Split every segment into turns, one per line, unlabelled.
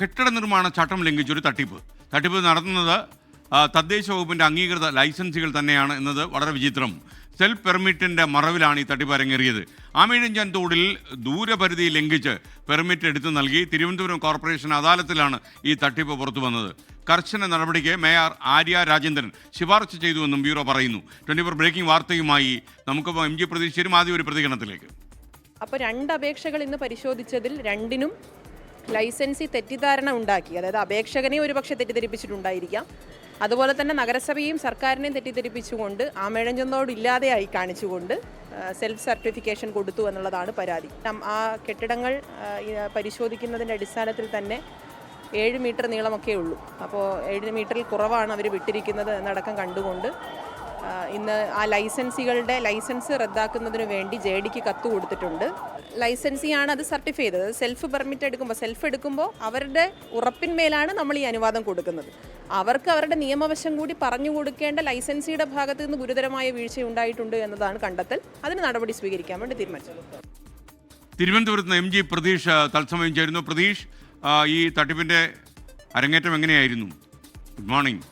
കെട്ടിട നിർമ്മാണ ചട്ടം ലംഘിച്ചൊരു തട്ടിപ്പ്. തട്ടിപ്പ് നടത്തുന്നത് തദ്ദേശ വകുപ്പിന്റെ അംഗീകൃത ലൈസൻസുകൾ തന്നെയാണ് എന്നത് വളരെ വിചിത്രം. സെൽഫ് പെർമിറ്റിന്റെ മറവിലാണ് ഈ തട്ടിപ്പ് അരങ്ങേറിയത്. ആമീഴഞ്ചാൻ തോടിൽ ദൂരപരിധി ലംഘിച്ച് പെർമിറ്റ് എടുത്തു നൽകി തിരുവനന്തപുരം കോർപ്പറേഷൻ അദാലത്തിലാണ് ഈ തട്ടിപ്പ് പുറത്തു വന്നത്. കർശന നടപടിക്ക് മേയർ ആര്യ രാജേന്ദ്രൻ ശുപാർശ ചെയ്തുവെന്നും ബ്യൂറോ പറയുന്നു. ട്വന്റി ഫോർ ബ്രേക്കിംഗ് വാർത്തയുമായി നമുക്കിപ്പോൾ എം ജി പ്രതീക്ഷരും ആദ്യം ഒരു പ്രതികരണത്തിലേക്ക്.
അപ്പോൾ രണ്ട് അപേക്ഷകൾ ഇന്ന് പരിശോധിച്ചതിൽ രണ്ടിനും ലൈസൻസി തെറ്റിദ്ധാരണ ഉണ്ടാക്കി. അതായത് അപേക്ഷകനെ ഒരുപക്ഷെ തെറ്റിദ്ധരിപ്പിച്ചിട്ടുണ്ടായിരിക്കാം. അതുപോലെ തന്നെ നഗരസഭയും സർക്കാരിനെയും തെറ്റിദ്ധരിപ്പിച്ചുകൊണ്ട് ആമേഴഞ്ചൊന്നോട് ഇല്ലാതെയായി കാണിച്ചുകൊണ്ട് സെൽഫ് സർട്ടിഫിക്കേഷൻ കൊടുത്തു എന്നുള്ളതാണ് പരാതി. ആ കെട്ടിടങ്ങൾ പരിശോധിക്കുന്നതിന്റെ അടിസ്ഥാനത്തിൽ തന്നെ ഏഴ് മീറ്റർ നീളമൊക്കെ ഉള്ളൂ അപ്പോൾ ഏഴ് മീറ്ററിൽ കുറവാണ് അവർ വിട്ടിരിക്കുന്നത് എന്നടക്കം കണ്ടുകൊണ്ട് ഇന്ന് ആ ലൈസൻസികളുടെ ലൈസൻസ് റദ്ദാക്കുന്നതിന് വേണ്ടി ജെ ഡിക്ക് കത്ത് കൊടുത്തിട്ടുണ്ട്. ലൈസൻസിയാണ് അത് സർട്ടിഫൈ ചെയ്തത്. സെൽഫ് പെർമിറ്റ് എടുക്കുമ്പോൾ സെൽഫ് എടുക്കുമ്പോൾ അവരുടെ ഉറപ്പിന്മേലാണ് നമ്മൾ ഈ അനുവാദം കൊടുക്കുന്നത്. അവർക്ക് അവരുടെ നിയമവശം കൂടി പറഞ്ഞു കൊടുക്കേണ്ട ലൈസൻസിയുടെ ഭാഗത്ത് നിന്ന് ഗുരുതരമായ വീഴ്ച ഉണ്ടായിട്ടുണ്ട് എന്നതാണ് കണ്ടെത്തൽ. അതിന് നടപടി സ്വീകരിക്കാൻ വേണ്ടി തീരുമാനിച്ചത്.
തിരുവനന്തപുരത്ത് നിന്ന് എം ജി പ്രതീഷ് തത്സമയം ചേരുന്നു. പ്രതീഷ് ഈ തട്ടിപ്പിന്റെ അരങ്ങേറ്റം എങ്ങനെയായിരുന്നു? Good morning.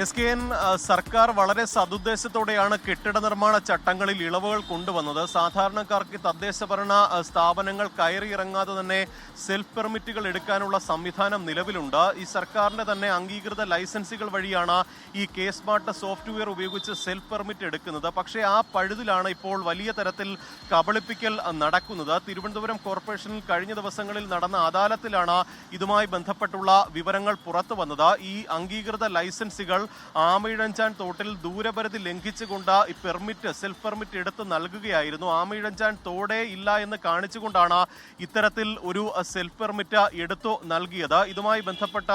S K N സർക്കാർ വളരെ സതുദ്ദേശത്തോടെയാണ് കെട്ടിട നിർമ്മാണ ചട്ടങ്ങളിൽ ഇളവുകൾ കൊണ്ടുവന്നത്. സാധാരണക്കാർക്ക് തദ്ദേശ ഭരണ ആ, സ്ഥാപനങ്ങൾ കയറിയിറങ്ങാതെ തന്നെ സെൽഫ് പെർമിറ്റുകൾ എടുക്കാനുള്ള സംവിധാനം നിലവിലുണ്ട്. ഈ സർക്കാരിന്റെ തന്നെ അംഗീകൃത ലൈസൻസുകൾ വഴിയാണ് ഈ കെ സ്മാർട്ട് സോഫ്റ്റ്വെയർ ഉപയോഗിച്ച് സെൽഫ് പെർമിറ്റ് എടുക്കുന്നത്. പക്ഷേ ആ പഴുതിലാണ് ഇപ്പോൾ വലിയ തരത്തിൽ കബളിപ്പിക്കൽ നടക്കുന്നത്. തിരുവനന്തപുരം കോർപ്പറേഷനിൽ കഴിഞ്ഞ ദിവസങ്ങളിൽ നടന്ന അദാലത്തിലാണ് ഇതുമായി ബന്ധപ്പെട്ടുള്ള വിവരങ്ങൾ പുറത്തു വന്നത് ഈ അംഗീകൃത ലൈസൻസുകൾ ആമയിഴഞ്ചാൻ തോട്ടിൽ ദൂരപരിധി ലംഘിച്ചുകൊണ്ട് ഈ പെർമിറ്റ് സെൽഫ് പെർമിറ്റ് എടുത്ത് നൽകുകയായിരുന്നു. ആമയിഴഞ്ചാൻ തോടേ ഇല്ല എന്ന് കാണിച്ചുകൊണ്ടാണ് ഇത്തരത്തിൽ ഒരു സെൽഫ് പെർമിറ്റ് എടുത്തു നൽകിയത്. ഇതുമായി ബന്ധപ്പെട്ട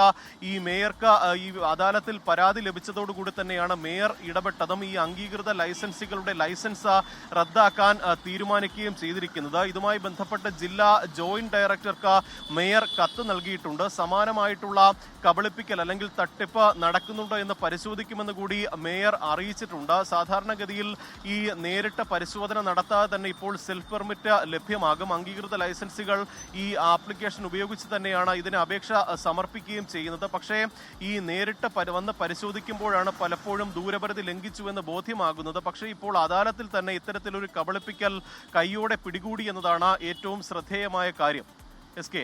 ഈ മേയർക്ക് ഈ അദാലത്തിൽ പരാതി ലഭിച്ചതോടുകൂടി തന്നെയാണ് മേയർ ഇടപെട്ടതും ഈ അംഗീകൃത ലൈസൻസുകളുടെ ലൈസൻസ് റദ്ദാക്കാൻ തീരുമാനിക്കുകയും ചെയ്തിരിക്കുന്നത്. ഇതുമായി ബന്ധപ്പെട്ട് ജില്ലാ ജോയിന്റ് ഡയറക്ടർക്ക് മേയർ കത്ത് നൽകിയിട്ടുണ്ട്. സമാനമായിട്ടുള്ള കബളിപ്പിക്കൽ അല്ലെങ്കിൽ തട്ടിപ്പ് നടക്കുന്നുണ്ടോ എന്ന് പരിശോധിക്കുമെന്ന് കൂടി മേയർ അറിയിച്ചിട്ടുണ്ട്. സാധാരണഗതിയിൽ ഈ നേരിട്ട് പരിശോധന നടത്താതെ തന്നെ ഇപ്പോൾ സെൽഫ് പെർമിറ്റ് ലഭ്യമാകും. അംഗീകൃത ലൈസൻസുകൾ ഈ ആപ്ലിക്കേഷൻ ഉപയോഗിച്ച് തന്നെയാണ് ഇതിന് അപേക്ഷ സമർപ്പിക്കുകയും ചെയ്യുന്നത്. പക്ഷേ ഈ നേരിട്ട് വന്ന് പരിശോധിക്കുമ്പോഴാണ് പലപ്പോഴും ദൂരപരിധി ലംഘിച്ചു എന്ന് ബോധ്യമാകുന്നത്. പക്ഷേ ഇപ്പോൾ അദാലത്തിൽ തന്നെ ഇത്തരത്തിലൊരു കബളിപ്പിക്കൽ കൈയോടെ പിടികൂടി എന്നതാണ് ഏറ്റവും ശ്രദ്ധേയമായ കാര്യം. S K